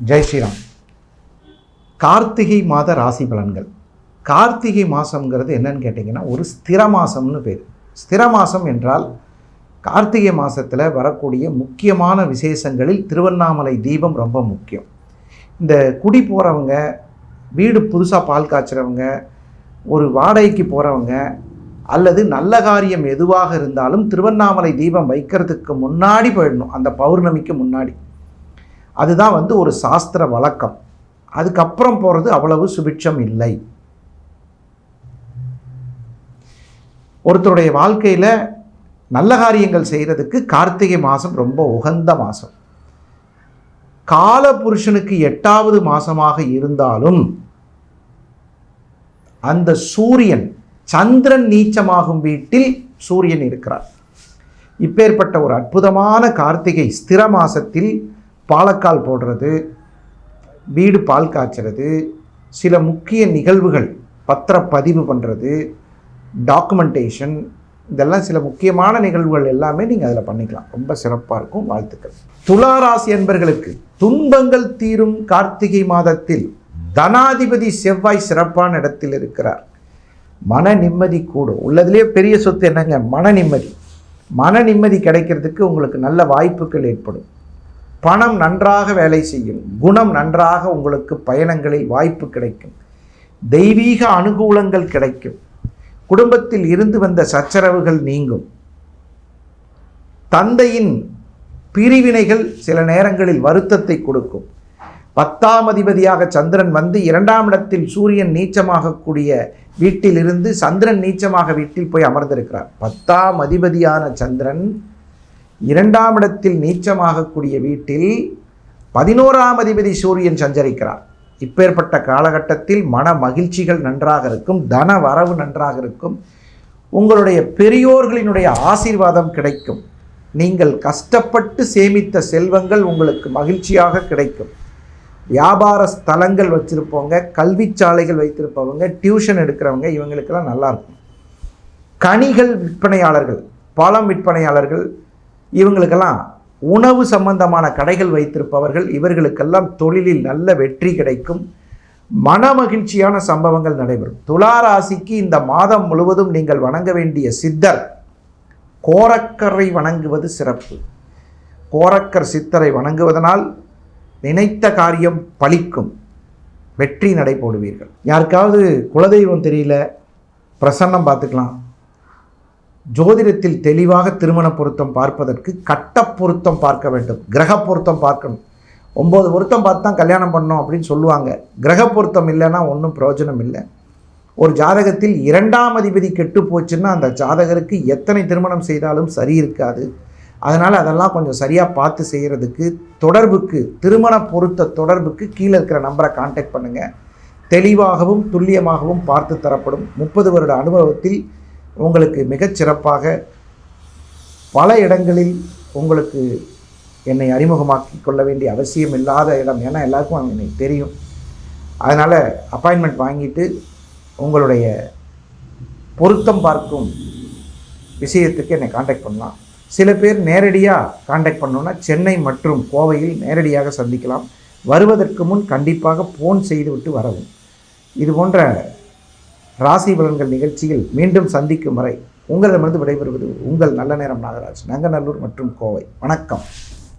ஜெய் ஸ்ரீராம். கார்த்திகை மாத ராசி பலன்கள். கார்த்திகை மாதம்ங்கிறது என்னன்னு கேட்டிங்கன்னா ஒரு ஸ்திர மாதம்னு பேர். ஸ்திர மாதம் என்றால் கார்த்திகை மாதத்தில் வரக்கூடிய முக்கியமான விசேஷங்களில் திருவண்ணாமலை தீபம் ரொம்ப முக்கியம். இந்த குடி போகிறவங்க வீடு புதுசாக பால் காய்ச்சுறவங்க ஒரு வாடகைக்கு போகிறவங்க அல்லது நல்ல காரியம் எதுவாக இருந்தாலும் திருவண்ணாமலை தீபம் வைக்கிறதுக்கு முன்னாடி போயிடணும். அந்த பௌர்ணமிக்கு முன்னாடி. அதுதான் வந்து ஒரு சாஸ்திர வழக்கம். அதுக்கப்புறம் போகிறது அவ்வளவு சுபிட்சம் இல்லை. ஒருத்தருடைய வாழ்க்கையில் நல்ல காரியங்கள் செய்கிறதுக்கு கார்த்திகை மாதம் ரொம்ப உகந்த மாதம் கால புருஷனுக்கு எட்டாவது மாதமாக இருந்தாலும் அந்த சூரியன் சந்திரன் நீச்சமாகும் வீட்டில் சூரியன் இருக்கிறார். இப்பேற்பட்ட ஒரு அற்புதமான கார்த்திகை ஸ்திர மாசத்தில் பாலக்கால் போடுறது வீடு பால் காய்ச்சறது சில முக்கிய நிகழ்வுகள் பத்திரப்பதிவு பண்ணுறது டாக்குமெண்டேஷன் இதெல்லாம் சில முக்கியமான நிகழ்வுகள் எல்லாமே நீங்கள் அதில் பண்ணிக்கலாம். ரொம்ப சிறப்பாக இருக்கும். வாழ்த்துக்கள். துளாராசி என்பர்களுக்கு துன்பங்கள் தீரும் கார்த்திகை மாதத்தில் தனாதிபதி செவ்வாய் சிறப்பான இடத்தில் இருக்கிறார். மன நிம்மதி கூடும். உள்ளதுலேயே பெரிய சொத்து என்னங்க? மன நிம்மதி. மன நிம்மதி கிடைக்கிறதுக்கு உங்களுக்கு நல்ல வாய்ப்புகள் ஏற்படும். பணம் நன்றாக வேலை செய்யும் குணம் நன்றாக உங்களுக்கு பயணங்களில் வாய்ப்பு கிடைக்கும் தெய்வீக அனுகூலங்கள் கிடைக்கும் குடும்பத்தில் இருந்து வந்த சச்சரவுகள் நீங்கும். தந்தையின் பிரிவினைகள் சில நேரங்களில் வருத்தத்தை கொடுக்கும். பத்தாம் அதிபதியாக சந்திரன் வந்து இரண்டாம் இடத்தில் சூரியன் நீச்சமாகக்கூடிய வீட்டிலிருந்து சந்திரன் நீச்சமாக வீட்டில் போய் அமர்ந்திருக்கிறார். பத்தாம் அதிபதியான சந்திரன் இரண்டாம் இடத்தில் நீச்சமாகக்கூடிய வீட்டில் பதினோராம் அதிபதி சூரியன் சஞ்சரிக்கிறார். இப்பேற்பட்ட காலகட்டத்தில் மன மகிழ்ச்சிகள் நன்றாக இருக்கும் தன வரவு நன்றாக இருக்கும். உங்களுடைய பெரியோர்களினுடைய ஆசீர்வாதம் கிடைக்கும். நீங்கள் கஷ்டப்பட்டு சேமித்த செல்வங்கள் உங்களுக்கு மகிழ்ச்சியாக கிடைக்கும். வியாபார ஸ்தலங்கள் வச்சுருப்பவங்க கல்விச்சாலைகள் வைத்திருப்பவங்க டியூஷன் எடுக்கிறவங்க இவங்களுக்கெல்லாம் நல்லாயிருக்கும் கனிகள் விற்பனையாளர்கள் பழம் விற்பனையாளர்கள் இவங்களுக்கெல்லாம் உணவு சம்பந்தமான கடைகள் வைத்திருப்பவர்கள் இவர்களுக்கெல்லாம் தொழிலில் நல்ல வெற்றி கிடைக்கும். மன மகிழ்ச்சியான சம்பவங்கள் நடைபெறும். துலா ராசிக்கு இந்த மாதம் முழுவதும் நீங்கள் வணங்க வேண்டிய சித்தர் கோரக்கரை வணங்குவது சிறப்பு. கோரக்கர் சித்தரை வணங்குவதனால் நினைத்த காரியம் பலிக்கும். வெற்றி நடை போடுவீர்கள். யாருக்காவது குலதெய்வம் தெரியல பிரசன்னம் பார்த்துக்கலாம். ஜோதிடத்தில் தெளிவாக திருமண பொருத்தம் பார்ப்பதற்கு கட்ட பொருத்தம் பார்க்க வேண்டும். கிரக பொருத்தம் பார்க்கணும். ஒம்பது பொருத்தம் பார்த்து தான் கல்யாணம் பண்ணோம் அப்படின்னு சொல்லுவாங்க. கிரக பொருத்தம் இல்லைன்னா ஒன்றும் பிரயோஜனம் இல்லை. ஒரு ஜாதகத்தில் இரண்டாம் அதிபதி கெட்டு போச்சுன்னா அந்த ஜாதகருக்கு எத்தனை திருமணம் செய்தாலும் சரி இருக்காது. அதனால் அதெல்லாம் கொஞ்சம் சரியாக பார்த்து செய்கிறதுக்கு தொடர்புக்கு திருமண பொருத்த தொடர்புக்கு கீழே இருக்கிற நம்பரை காண்டாக்ட் பண்ணுங்கள் தெளிவாகவும் துல்லியமாகவும் பார்த்து தரப்படும். முப்பது வருட அனுபவத்தில் உங்களுக்கு மிகச் சிறப்பாக பல இடங்களில் உங்களுக்கு என்னை அறிமுகமாக்கி கொள்ள வேண்டிய அவசியம் இல்லாத இடம். ஏன்னா எல்லாருக்கும் எனக்கு தெரியும். அதனால் அப்பாயின்மெண்ட் வாங்கிட்டு உங்களுடைய பொருத்தம் பார்க்கும் விஷயத்துக்கு என்னை காண்டாக்ட் பண்ணலாம். சில பேர் நேரடியாக காண்டாக்ட் பண்ணோன்னா சென்னை மற்றும் கோவையில் நேரடியாக சந்திக்கலாம். வருவதற்கு முன் கண்டிப்பாக ஃபோன் செய்துவிட்டு வரவும். இது போன்ற ராசி பலன்கள் நிகழ்ச்சியில் மீண்டும் சந்திக்கும் வரை உங்களிடமிருந்து விடைபெறுவது உங்கள் நல்ல நேரம் நாகராஜ் நங்கநல்லூர் மற்றும் கோவை. வணக்கம்.